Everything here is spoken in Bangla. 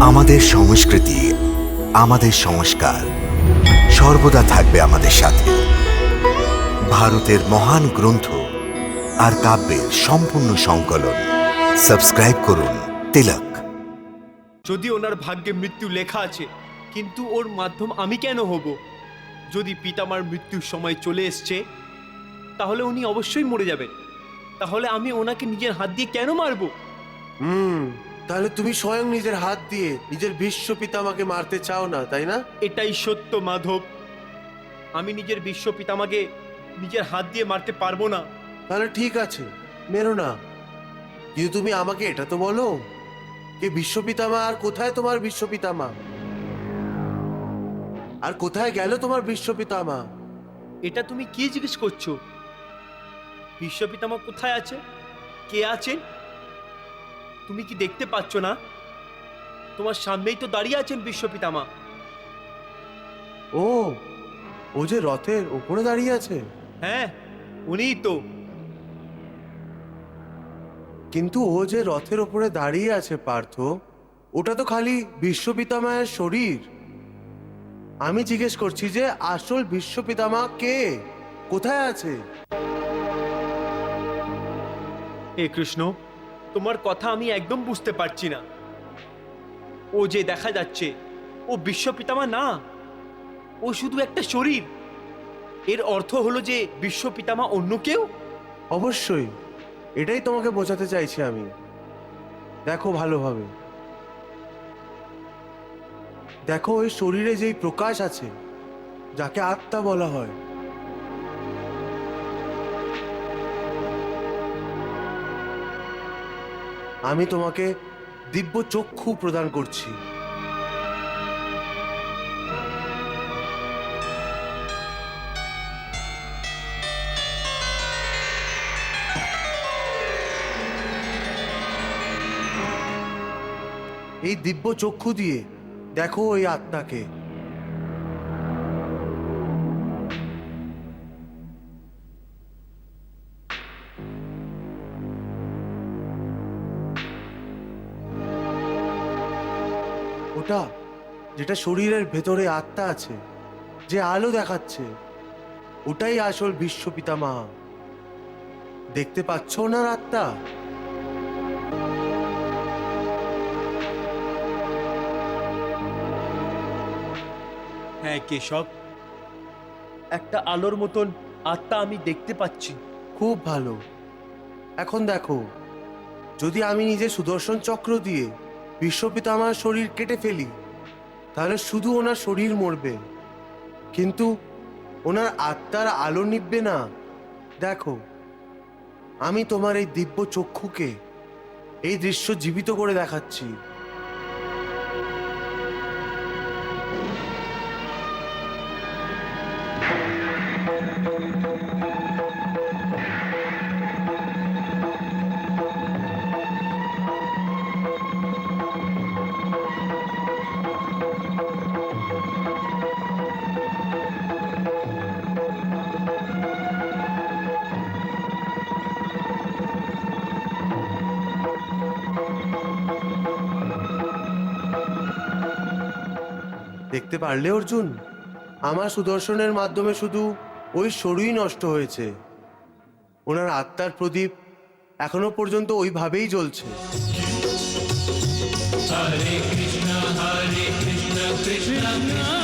আমাদের সংস্কৃতি আমাদের সংস্কার সর্বদা থাকবে আমাদের সাথে। ভারতের মহান গ্রন্থ আর কাব্যের সম্পূর্ণ সংকলন। সাবস্ক্রাইব করুন তিলক। যদি ওনার ভাগ্যে মৃত্যু লেখা আছে কিন্তু ওর মাধ্যম আমি কেন হব? যদি পিতামার মৃত্যুর সময় চলে এসছে তাহলে উনি অবশ্যই মরে যাবেন। তাহলে আমি ওনাকে নিজের হাত দিয়ে কেন মারবো? হুম। তাহলে তুমি স্বয়ং নিজের হাত দিয়ে নিজের বিশ্ব পিতামাকে মারতে চাও না তাই না? এটাই সত্য মাধব। আমি নিজের বিশ্ব পিতামাকে নিজের হাত দিয়ে মারতে পারব না। তাহলে ঠিক আছে মেরো না। কিন্তু তুমি আমাকে এটা তো বলো কে বিশ্ব পিতামা আর কোথায় তোমার বিশ্ব পিতামা আর কোথায় গেল তোমার বিশ্ব পিতামা এটা তুমি কি জিজ্ঞেস করছ? বিশ্ব পিতামা কোথায় আছে? কে আছেন? তুমি কি দেখতে পাচ্ছ না? তোমার সামনেই তো দাঁড়িয়ে আছেন বিশ্ব পিতামা ও ও যে রথের ওপরে দাঁড়িয়ে আছে। হ্যাঁ উনিই তো। কিন্তু ও যে রথের ওপরে দাঁড়িয়ে আছে পার্থ ওটা তো খালি বিশ্ব পিতামায়ের শরীর। আমি জিজ্ঞেস করছি যে আসল বিশ্ব পিতামা কে? কোথায় আছে? হে কৃষ্ণ তোমার কথা আমি একদম বুঝতে পারছি না। ও যে দেখা যাচ্ছে, ও বিশ্ব পিতামা না। ও শুধু একটা শরীর। এর অর্থ হলো যে বিশ্ব পিতামা অন্য কেউ? অবশ্যই। এটাই তোমাকে বোঝাতে চাইছি আমি। দেখো ভালোভাবে। দেখো ওই শরীরে যেই প্রকাশ আছে, যাকে আত্মা বলা হয়। আমি তোমাকে দিব্য চক্ষু প্রদান করছি। এই দিব্য চক্ষু দিয়ে দেখো ওই আত্মাকে। ওটা যেটা শরীরের ভেতরে আত্মা আছে যে আলো দেখাচ্ছে ওটাই আসল বিশ্ব পিতামা দেখতে পাচ্ছ ওনার আত্মা? হ্যাঁ কেশব। একটা আলোর মতন আত্মা আমি দেখতে পাচ্ছি। খুব ভালো। এখন দেখো যদি আমি নিজে সুদর্শন চক্র দিয়ে বিশ্বপিতা আমার শরীর কেটে ফেলি। তাহলে শুধু ওনার শরীর মরবে। কিন্তু ওনার আত্মার আলো নিববে না। দেখো, আমি তোমার এই দিব্য চক্ষুকে এই দৃশ্য জীবিত করে দেখাচ্ছি। দেখতে পারলে অর্জুন? আমার সুদর্শনের মাধ্যমে শুধু ওই সরুই নষ্ট হয়েছে। ওনার আত্মার প্রদীপ এখনও পর্যন্ত ওইভাবেই জ্বলছে। Krishna, Krishna Krishna